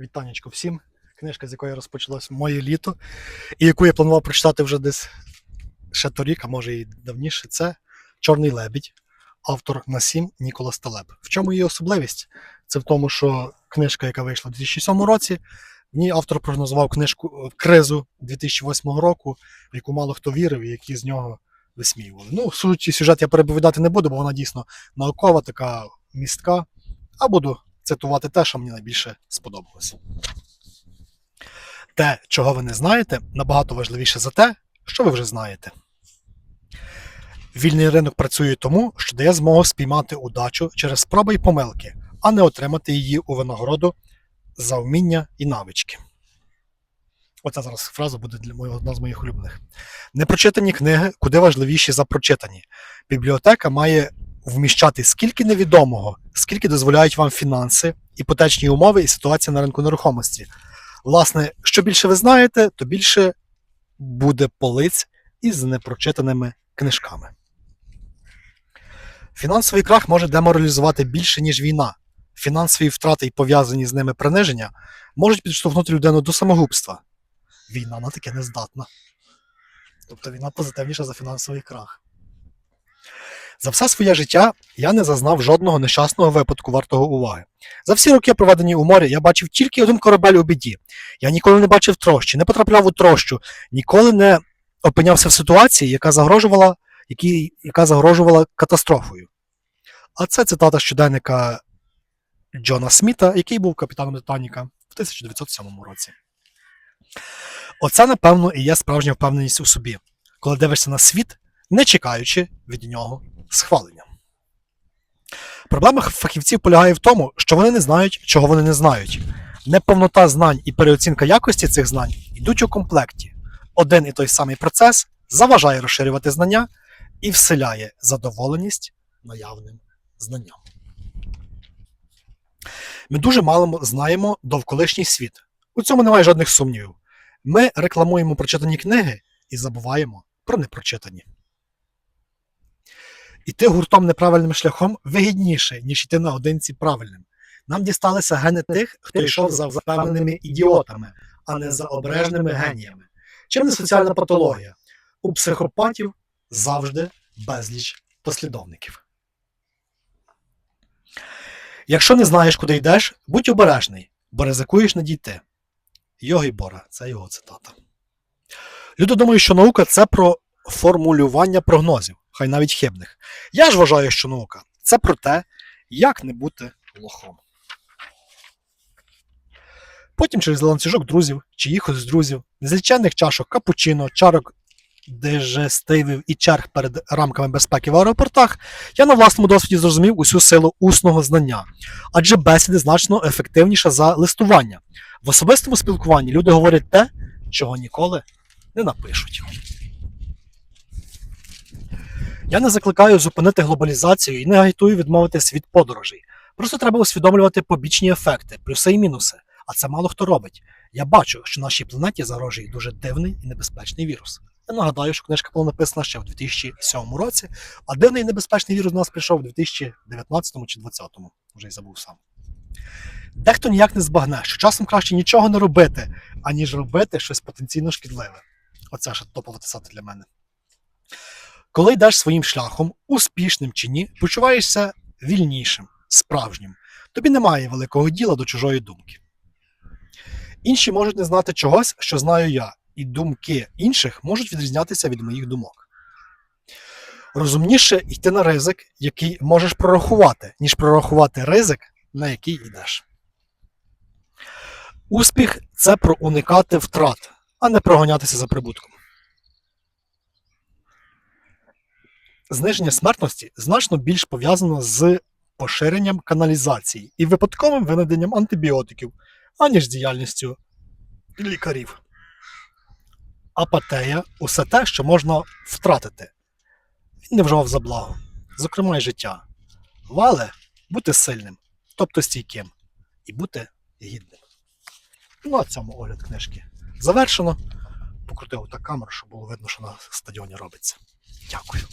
Вітанечко всім. Книжка, з якої розпочалось моє літо, і яку я планував прочитати вже десь ще торік, а може і давніше, це Чорний лебідь, автор Насім Ніколас Талеб. В чому її особливість? Це в тому, що книжка, яка вийшла у 2007 році, в ній автор прогнозував книжку е, кризу 2008 року, в яку мало хто вірив і які з нього висміювали. Ну, суть сюжет я переповідати не буду, бо вона дійсно наукова, така містка. А буду цитувати те, що мені найбільше сподобалося. Те, чого ви не знаєте, набагато важливіше за те, що ви вже знаєте. Вільний ринок працює тому, що дає змогу спіймати удачу через спроби і помилки, а не отримати її у винагороду за вміння і навички. Оця зараз фраза буде для моєї одна з моїх улюблених. Непрочитані книги куди важливіші за прочитані. Бібліотека має вміщати скільки невідомого, скільки дозволяють вам фінанси, іпотечні умови і ситуація на ринку нерухомості. Власне, що більше ви знаєте, то більше буде полиць із непрочитаними книжками. Фінансовий крах може деморалізувати більше, ніж війна. Фінансові втрати і пов'язані з ними приниження можуть підштовхнути людину до самогубства. Війна на таке не здатна. Тобто війна позитивніша за фінансовий крах. За все своє життя я не зазнав жодного нещасного випадку вартого уваги. За всі роки, проведені у морі, я бачив тільки один корабель у біді. Я ніколи не бачив трощі, не потрапляв у трощу, ніколи не опинявся в ситуації, яка загрожувала, які, яка загрожувала катастрофою. А це цитата щоденника Джона Сміта, який був капітаном Титаніка в 1907 році. Оце, напевно, і є справжня впевненість у собі, коли дивишся на світ, не чекаючи від нього схвалення. Проблема фахівців полягає в тому, що вони не знають, чого вони не знають. Неповнота знань і переоцінка якості цих знань йдуть у комплекті. Один і той самий процес заважає розширювати знання і вселяє задоволеність наявним знанням. Ми дуже мало знаємо довколишній світ. У цьому немає жодних сумнівів. Ми рекламуємо прочитані книги і забуваємо про непрочитані. Іти гуртом неправильним шляхом вигідніше, ніж йти наодинці правильним. Нам дісталися гени тих, хто йшов за впевненими ідіотами, а не за обережними геніями. Чим не соціальна патологія? У психопатів завжди безліч послідовників. Якщо не знаєш, куди йдеш, будь обережний, бо ризикуєш не дійти. Йоги Бора, це його цитата. Люди думають, що наука це про формулювання прогнозів, хай навіть хибних. Я ж вважаю, що наука це про те, як не бути лохом. Потім через ланцюжок друзів, чиїхось з друзів, незліченних чашок капучино, чарок дежестивів і черг перед рамками безпеки в аеропортах, я на власному досвіді зрозумів усю силу усного знання, адже бесіди значно ефективніша за листування. В особистому спілкуванні люди говорять те, чого ніколи не напишуть. Я не закликаю зупинити глобалізацію і не агітую відмовитись від подорожей. Просто треба усвідомлювати побічні ефекти, плюси і мінуси. А це мало хто робить. Я бачу, що нашій планеті загрожує дуже дивний і небезпечний вірус. Я нагадаю, що книжка була написана ще в 2007 році, а дивний і небезпечний вірус до нас прийшов у 2019 чи 2020, вже й забув сам. Дехто ніяк не збагне, що часом краще нічого не робити, аніж робити щось потенційно шкідливе. Оце ж топова цитата для мене. Коли йдеш своїм шляхом, успішним чи ні, почуваєшся вільнішим, справжнім. Тобі немає великого діла до чужої думки. Інші можуть не знати чогось, що знаю я, і думки інших можуть відрізнятися від моїх думок. Розумніше йти на ризик, який можеш прорахувати, ніж прорахувати ризик, на який йдеш. Успіх це про уникати втрат, а не проганятися за прибутком. Зниження смертності значно більш пов'язано з поширенням каналізації і випадковим винайденням антибіотиків, аніж з діяльністю лікарів. Апатея усе те, що можна втратити. Він не вживав за благо, зокрема й життя. Вале бути сильним, тобто стійким, і бути гідним. Ну, а цьому огляд книжки завершено. Покрутив так камеру, щоб було видно, що на стадіоні робиться. Дякую.